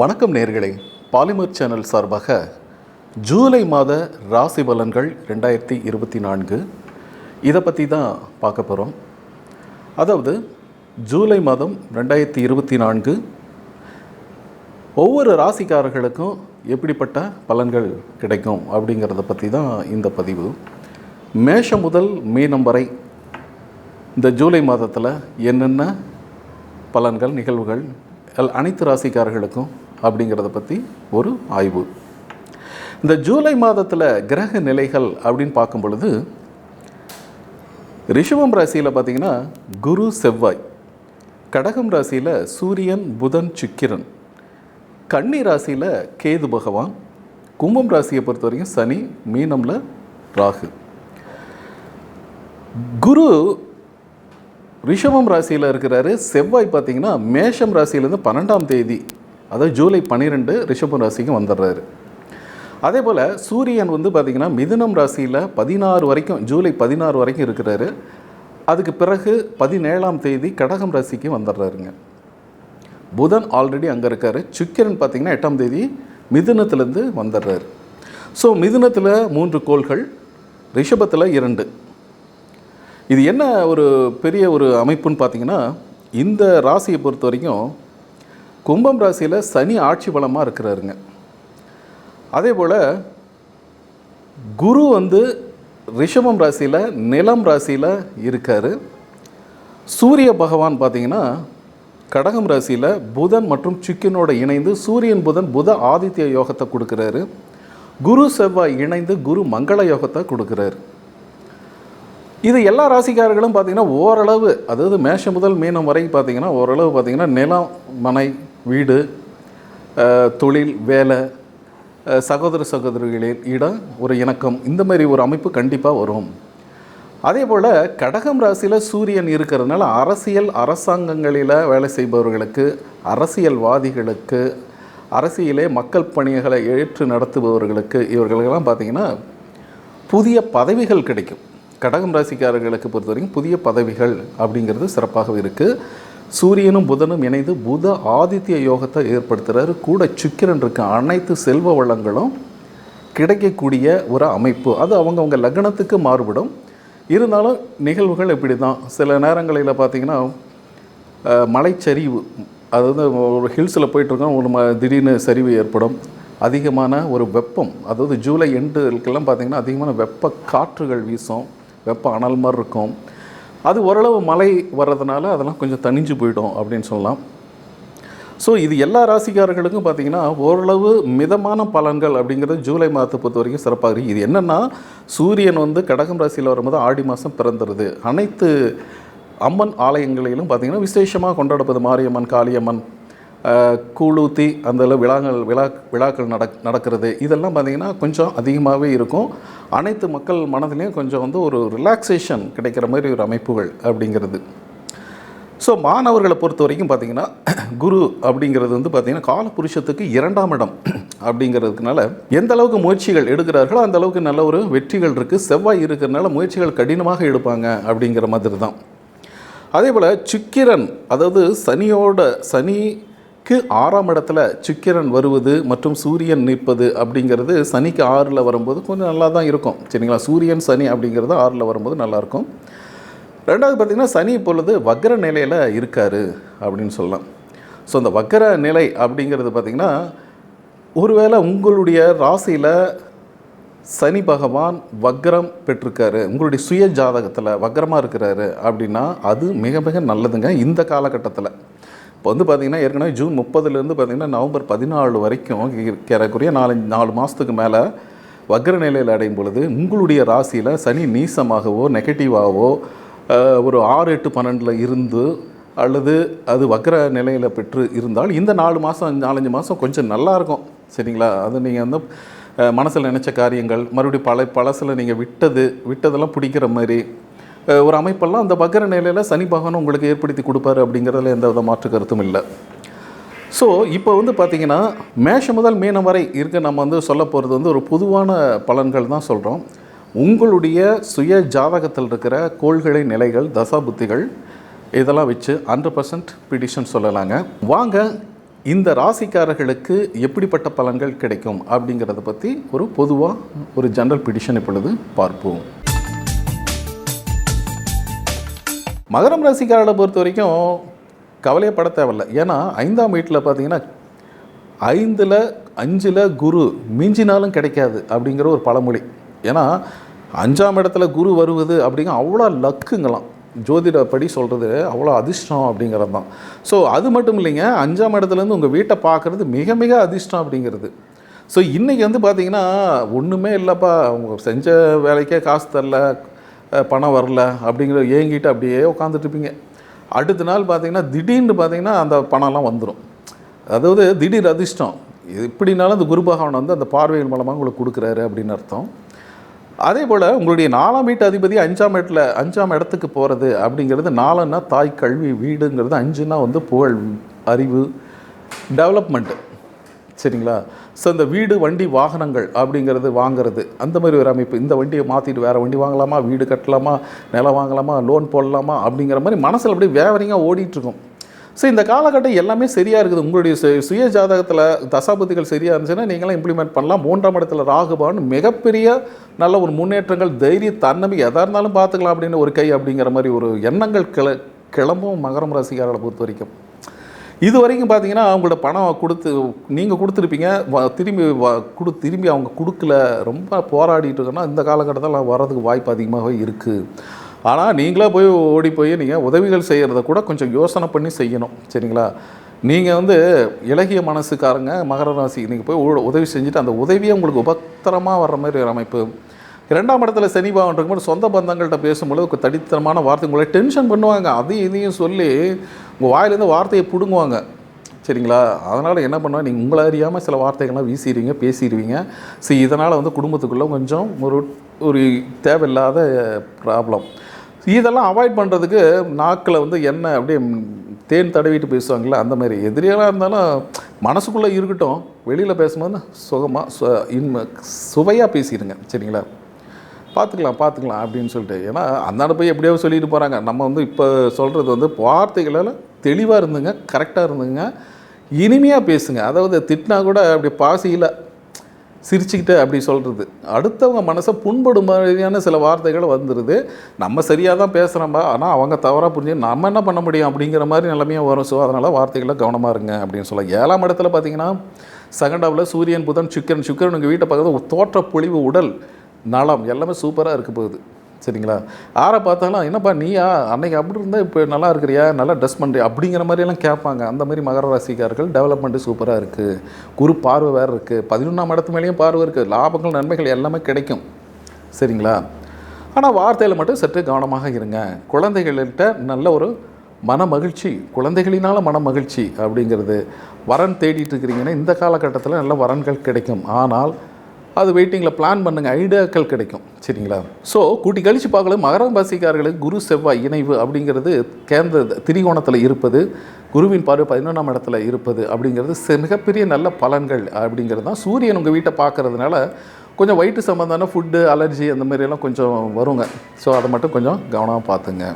வணக்கம் நேர்களே. Polymer channel சார்பாக ஜூலை மாத ராசி பலன்கள் ரெண்டாயிரத்தி இருபத்தி நான்கு. இதை பற்றி தான் பார்க்க போகிறோம் அதாவது ஜூலை மாதம் ரெண்டாயிரத்தி இருபத்தி நான்கு. ஒவ்வொரு ராசிக்காரர்களுக்கும் எப்படிப்பட்ட பலன்கள் கிடைக்கும் அப்படிங்கிறத பற்றி தான் இந்த பதிவு. மேஷம் முதல் மீனம் வரை இந்த ஜூலை மாதத்தில் என்னென்ன பலன்கள் நிகழ்வுகள் எல் அனைத்து ராசிக்காரர்களுக்கும் அப்படிங்கிறத பற்றி ஒரு ஆய்வு. இந்த ஜூலை மாதத்தில் கிரக நிலைகள் அப்படின்னு பார்க்கும் பொழுது ரிஷபம் ராசியில் பார்த்தீங்கன்னா குரு செவ்வாய். கடகம் ராசியில் சூரியன் புதன் சுக்கிரன். கன்னி ராசியில் கேது பகவான். கும்பம் ராசியை பொறுத்த வரைக்கும் சனி மீனமில் ராகு. குரு ரிஷபம் ராசியில் இருக்கிறாரு. செவ்வாய் பார்த்தீங்கன்னா மேஷம் ராசியிலேருந்து பன்னெண்டாம் தேதி அதாவது ஜூலை பன்னிரெண்டு ரிஷபம் ராசிக்கு வந்துடுறாரு. அதே போல் சூரியன் வந்து பார்த்திங்கன்னா மிதுனம் ராசியில் பதினாறு வரைக்கும் ஜூலை பதினாறு வரைக்கும் இருக்கிறாரு. அதுக்கு பிறகு பதினேழாம் தேதி கடகம் ராசிக்கு வந்துடுறாருங்க. புதன் ஆல்ரெடி அங்கே இருக்கார். சுக்கிரன் பார்த்திங்கன்னா எட்டாம் தேதி மிதுனத்துலேருந்து வந்துடுறாரு. ஸோ மிதுனத்தில் மூன்று கோள்கள் ரிஷபத்தில் இரண்டு. இது என்ன ஒரு பெரிய ஒரு அமைப்புன்னு பார்த்தீங்கன்னா இந்த ராசியை பொறுத்த வரைக்கும் கும்பம் ராசியில் சனி ஆட்சி பலமாக இருக்கிறாருங்க. அதே போல் குரு வந்து ரிஷபம் ராசியில் நிலம் ராசியில் இருக்கார். சூரிய பகவான் பார்த்தீங்கன்னா கடகம் ராசியில் புதன் மற்றும் சுக்கினோட இணைந்து சூரியன் புதன் புத ஆதித்ய யோகத்தை கொடுக்குறாரு. குரு செவ்வாய் இணைந்து குரு மங்கள யோகத்தை கொடுக்குறாரு. இது எல்லா ராசிக்காரர்களும் பார்த்தீங்கன்னா ஓரளவு அதாவது மேஷம் முதல் மீனம் வரை பார்த்திங்கன்னா ஓரளவு பார்த்தீங்கன்னா நிலம் மனை வீடு தொழில் வேலை சகோதர சகோதரிகளில் இடம் ஒரு இணக்கம் இந்த மாதிரி ஒரு அமைப்பு கண்டிப்பாக வரும். அதே போல் கடகம் ராசியில் சூரியன் இருக்கிறதுனால அரசியல் அரசாங்கங்களில் வேலை செய்பவர்களுக்கு அரசியல்வாதிகளுக்கு அரசியலே மக்கள் பணிகளை ஏற்று நடத்துபவர்களுக்கு இவர்களுக்கெல்லாம் பார்த்திங்கன்னா புதிய பதவிகள் கிடைக்கும். கடகம் ராசிக்காரர்களுக்கு பொறுத்த வரைக்கும் புதிய பதவிகள் அப்படிங்கிறது சிறப்பாக இருக்குது சூரியனும் புதனும் இணைந்து புத ஆதித்ய யோகத்தை ஏற்படுத்துகிறாரு கூட சுக்கிரன் இருக்க அனைத்து செல்வ வளங்களும் கிடைக்கக்கூடிய ஒரு அமைப்பு. அது அவங்கவுங்க லக்னத்துக்கு மாறுபடும். இருந்தாலும் நிகழ்வுகள் இப்படி தான் சில நேரங்களில் பார்த்திங்கன்னா மலைச்சரிவு. மலைச்சரிவு அதாவது ஒரு ஹில்ஸில் போயிட்டுருக்கோம். ஒரு ம திடீர்னு சரிவு ஏற்படும். அதிகமான ஒரு வெப்பம். அதாவது ஜூலை எண்டுக்கெல்லாம் பார்த்திங்கன்னா அதிகமான வெப்ப காற்றுகள் வீசும். வெப்ப அனல் மாதிரி இருக்கும். அது ஓரளவு மழை வர்றதுனால அதெல்லாம் கொஞ்சம் தணிஞ்சு போயிடும் அப்படின்னு சொல்லலாம். ஸோ இது எல்லா ராசிக்காரர்களுக்கும் பார்த்தீங்கன்னா ஓரளவு மிதமான பலன்கள் அப்படிங்கிறது ஜூலை மாதத்தை பொறுத்த வரைக்கும் சிறப்பாக இருக்குது இது என்னென்னா சூரியன் வந்து கடகம் ராசியில் வரும்போது ஆடி மாதம் பிறந்துருது. அனைத்து அம்மன் ஆலயங்களிலும் பார்த்திங்கன்னா விசேஷமாக கொண்டாடப்படுது. மாரியம்மன் காளியம்மன் கூழூத்தி அந்த அளவு விழாக்கள் விழா விழாக்கள் நடக் நடக்கிறது. இதெல்லாம் பார்த்திங்கன்னா கொஞ்சம் அதிகமாகவே இருக்கும். அனைத்து மக்கள் மனதிலையும் கொஞ்சம் வந்து ஒரு ரிலாக்ஸேஷன் கிடைக்கிற மாதிரி ஒரு அமைப்புகள் அப்படிங்கிறது. ஸோ மாணவர்களை பொறுத்த வரைக்கும் பார்த்தீங்கன்னா குரு அப்படிங்கிறது வந்து பார்த்திங்கன்னா காலபுருஷத்துக்கு இரண்டாம் இடம் அப்படிங்கிறதுனால எந்த அளவுக்கு முயற்சிகள் எடுக்கிறார்களோ அந்த அளவுக்கு நல்ல ஒரு வெற்றிகள் இருக்குது செவ்வாய் இருக்கிறதுனால முயற்சிகள் கடினமாக எடுப்பாங்க அப்படிங்கிற மாதிரி தான். அதே போல் சுக்கிரன் அதாவது சனியோட சனி சனிக்கு ஆறாம் இடத்துல சுக்கிரன் வருவது மற்றும் சூரியன் நிற்பது அப்படிங்கிறது சனிக்கு ஆறில் வரும்போது கொஞ்சம் நல்லா தான் இருக்கும். சரிங்களா? சூரியன் சனி அப்படிங்கிறது ஆறில் வரும்போது நல்லாயிருக்கும். ரெண்டாவது பார்த்திங்கன்னா சனி இப்பொழுது வக்ர நிலையில் இருக்கார் அப்படின்னு சொல்லலாம். ஸோ அந்த வக்ர நிலை அப்படிங்கிறது பார்த்திங்கன்னா ஒருவேளை உங்களுடைய ராசியில் சனி பகவான் வக்ரம் பெற்றிருக்காரு உங்களுடைய சுய ஜாதகத்தில் வக்ரமாக இருக்கிறாரு அப்படின்னா அது மிக மிக நல்லதுங்க இந்த காலகட்டத்தில். இப்போ வந்து பார்த்திங்கன்னா ஏற்கனவே ஜூன் முப்பதுலேருந்து பார்த்திங்கன்னா நவம்பர் பதினாலு வரைக்கும் ஏறக்குறைய நாலு நாலு மாதத்துக்கு மேலே வக்ர நிலையில் அடையும் பொழுது உங்களுடைய ராசியில் சனி நீசமாகவோ நெகட்டிவாகவோ ஒரு ஆறு எட்டு பன்னெண்டில் இருந்து அல்லது அது வக்ர நிலையில் பெற்று இருந்தால் இந்த நாலு மாதம் நாலஞ்சு மாதம் கொஞ்சம் நல்லா இருக்கும். சரிங்களா? அது நீங்கள் வந்து மனசில் நினச்ச காரியங்கள் மறுபடியும் பல பழசில் நீங்கள் விட்டது விட்டதெல்லாம் பிடிக்கிற மாதிரி ஒரு அமைப்பெல்லாம் அந்த வக்ர நிலையில் சனி பகவான் உங்களுக்கு ஏற்படுத்தி கொடுப்பாரு அப்படிங்கிறதுல எந்த வித மாற்று கருத்தும் இல்லை. ஸோ இப்போ வந்து பார்த்தீங்கன்னா மேஷம் முதல் மீனம் வரை இருக்க நம்ம வந்து சொல்ல போகிறது வந்து ஒரு பொதுவான பலன்கள் தான் சொல்கிறோம் உங்களுடைய சுய ஜாதகத்தில் இருக்கிற கோள்களை நிலைகள் தசா புத்திகள் இதெல்லாம் வச்சு ஹண்ட்ரட் பர்சன்ட் பிடிஷன் சொல்லலாங்க. வாங்க இந்த ராசிக்காரர்களுக்கு எப்படிப்பட்ட பலன்கள் கிடைக்கும் அப்படிங்கிறத பற்றி ஒரு பொதுவாக ஒரு ஜென்ரல் பிடிஷன் இப்பொழுது பார்ப்போம். மகரம் ராசிக்காரர்களை பொறுத்த வரைக்கும் கவலையப்பட தேவையில்ல. ஏன்னா ஐந்தாம் வீட்டில் பார்த்தீங்கன்னா ஐந்தில் அஞ்சில் குரு மிஞ்சினாலும் கிடைக்காது அப்படிங்கிற ஒரு பழமொழி. ஏன்னா அஞ்சாம் இடத்துல குரு வருவது அப்படிங்க அவ்வளோ லக்குங்களாம். ஜோதிடப்படி சொல்கிறது அவ்வளோ அதிர்ஷ்டம் அப்படிங்கிறது தான். ஸோ அது மட்டும் இல்லைங்க அஞ்சாம் இடத்துலேருந்து உங்கள் வீட்டை பார்க்குறது மிக மிக அதிர்ஷ்டம் அப்படிங்கிறது. ஸோ இன்றைக்கி வந்து பார்த்திங்கன்னா ஒன்றுமே இல்லைப்பா அவங்க செஞ்ச வேலைக்கே காசு தரல பணம் வரல அப்படிங்கிற ஏங்கிட்டு அப்படியே உட்காந்துட்ருப்பீங்க அடுத்த நாள் பார்த்தீங்கன்னா திடீர்னு பார்த்தீங்கன்னா அந்த பணம்லாம் வந்துடும் அதாவது திடீர் அதிர்ஷ்டம். எப்படினாலும் அந்த குரு பகவான் வந்து அந்த பார்வையின் மூலமாக உங்களுக்கு கொடுக்குறாரு அப்படின்னு அர்த்தம். அதே போல் உங்களுடைய நாலாம் வீட்டு அதிபதி அஞ்சாம் இடத்துல அஞ்சாம் இடத்துக்கு போகிறது அப்படிங்கிறது நாலுன்னா தாய் கல்வி வீடுங்கிறது அஞ்சுன்னா வந்து புகழ் அறிவு டெவலப்மெண்ட்டு சரிங்களா? ஸோ இந்த வீடு வண்டி வாகனங்கள் அப்படிங்கிறது வாங்குறது அந்த மாதிரி ஒரு அமைப்பு. இந்த வண்டியை மாற்றிட்டு வேறு வண்டி வாங்கலாமா? வீடு கட்டலாமா? நிலம் வாங்கலாமா? லோன் போடலாமா? அப்படிங்கிற மாதிரி மனசில் அப்படியே வேவரிங்காக ஓடிட்டுருக்கும். ஸோ இந்த காலகட்டம் எல்லாமே சரியாக இருக்குது. உங்களுடைய சு- சுய ஜாதகத்தில் தசாபதிகள் சரியாக இருந்துச்சுன்னா நீங்களாம் இம்ப்ளிமெண்ட் பண்ணலாம். மூன்றாம் இடத்துல ராகுபான் மிகப்பெரிய நல்ல ஒரு முன்னேற்றங்கள் தைரிய தன்னம்பி எதாக இருந்தாலும் பார்த்துக்கலாம் அப்படின்னு ஒரு கை அப்படிங்கிற மாதிரி ஒரு எண்ணங்கள் கிள கிளம்பும் மகரம் ராசிக்காரர்களை பொறுத்த வரைக்கும் இது வரைக்கும் பார்த்தீங்கன்னா அவங்களோட பணம் கொடுத்து நீங்கள் கொடுத்துருப்பீங்க. வ- திரும்பி வ- கொடு திரும்பி அவங்க கொடுக்கல. ரொம்ப போராடிட்டு இருக்கோன்னா இந்த காலகட்டத்தில் வர்றதுக்கு வாய்ப்பு அதிகமாகவே இருக்குது ஆனால் நீங்களே போய் ஓடி போய் நீங்கள் உதவிகள் செய்கிறத கூட கொஞ்சம் யோசனை பண்ணி செய்யணும். சரிங்களா? நீங்கள் வந்து இலகிய மனசுக்காரங்க மகர ராசி நீங்கள் போய் உதவி செஞ்சுட்டு அந்த உதவியே உங்களுக்கு உபத்திரமாக வர்ற மாதிரி ஒரு அமைப்பு இரண்டாம் இடத்துல சனி பகவான் இருக்கும்போது சொந்த பந்தங்கள்கிட்ட பேசும்பொழுது ஒரு தடித்தனமான வார்த்தை. உங்களை டென்ஷன் பண்ணுவாங்க. அதையும் இதையும் சொல்லி உங்கள் வாயிலேருந்து வார்த்தையை பிடுங்குவாங்க. சரிங்களா? அதனால் என்ன பண்ணுவேன் நீங்கள் உங்களை அறியாமல் சில வார்த்தைகள்லாம் வீசிடுவீங்க பேசிடுவீங்க. சரி இதனால் வந்து குடும்பத்துக்குள்ளே கொஞ்சம் ஒரு ஒரு தேவையில்லாத ப்ராப்ளம் இதெல்லாம் அவாய்ட் பண்ணுறதுக்கு நாக்கில் வந்து என்ன அப்படியே தேன் தடவிட்டு பேசுவாங்கள்ல அந்த மாதிரி. எதிரியெல்லாம் இருந்தாலும் மனசுக்குள்ளே இருக்கட்டும். வெளியில் பேசும்போது சுகமாக இன்ம சுவையாக பேசிடுங்க. சரிங்களா? பார்த்துக்கலாம் பார்த்துக்கலாம் அப்படின்னு சொல்லிட்டு. ஏன்னா அந்த போய் எப்படியோ சொல்லிட்டு போகிறாங்க நம்ம வந்து இப்போ சொல்கிறது வந்து வார்த்தைகளால் தெளிவாக இருந்துங்க கரெக்டாக இருந்துங்க. இனிமையாக பேசுங்க. அதாவது திட்டினா கூட அப்படி பாசியில் சிரிச்சுக்கிட்டு அப்படி சொல்கிறது அடுத்தவங்க மனசை புண்படும் மாதிரியான சில வார்த்தைகள் வந்துடுது நம்ம சரியாக தான் பேசுகிறோம்பா ஆனால் அவங்க தவறாக புரிஞ்சு நம்ம என்ன பண்ண முடியும் அப்படிங்கிற மாதிரி நிலைமையாக வரும். ஸோ அதனால் வார்த்தைகளை கவனமாக இருங்க அப்படின்னு சொல்லலாம் ஏழாம் இடத்துல பார்த்தீங்கன்னா செகண்டாவில் சூரியன் புதன் சுக்கரன். சுக்கரன் உங்கள் வீட்டை பக்கத்தில் தோற்ற பொழிவு உடல். நலம் எல்லாமே சூப்பராக இருக்க போகுது. சரிங்களா? யாரை பார்த்தாலும் என்னப்பா நீயா? அன்னைக்கு அப்படி இருந்தால் இப்போ நல்லா இருக்கிறியா? நல்லா ட்ரெஸ் பண்ணுறியா அப்படிங்கிற மாதிரியெல்லாம் கேட்பாங்க. அந்த மாதிரி மகர ராசிக்காரர்கள் டெவலப்மெண்ட்டு சூப்பராக இருக்குது குரு பார்வை வேறு இருக்குது பதினொன்றாம் இடத்து மேலேயும் பார்வை இருக்குது லாபங்கள் நன்மைகள் எல்லாமே கிடைக்கும். சரிங்களா? ஆனால் வார்த்தையில் மட்டும் சற்று கவனமாக இருங்க. குழந்தைகள்கிட்ட நல்ல ஒரு மன மகிழ்ச்சி குழந்தைகளினால் மன மகிழ்ச்சி அப்படிங்கிறது. வரன் தேடிட்டு இருக்கிறீங்கன்னா இந்த காலகட்டத்தில் நல்ல வரன்கள் கிடைக்கும். ஆனால் அது வெயிட்டிங்கில் பிளான் பண்ணுங்கள் ஐடியாக்கள் கிடைக்கும். சரிங்களா? ஸோ கூட்டி கழிச்சு பார்க்கல மகரம் ராசிக்காரர்களுக்கு குரு செவ்வாய் இணைவு அப்படிங்கிறது கேந்திர திரிகோணத்தில் இருப்பது குருவின் பார்வை பதினொன்றாம் இடத்துல இருப்பது அப்படிங்கிறது மிகப்பெரிய நல்ல பலன்கள் அப்படிங்கிறது தான் சூரியன் உங்கள் வீட்டை பார்க்கறதுனால கொஞ்சம் வயிற்று சம்மந்தான ஃபுட்டு அலர்ஜி அந்த மாதிரியெல்லாம் கொஞ்சம் வருங்க. ஸோ அதை மட்டும் கொஞ்சம் கவனமாக பார்த்துங்க.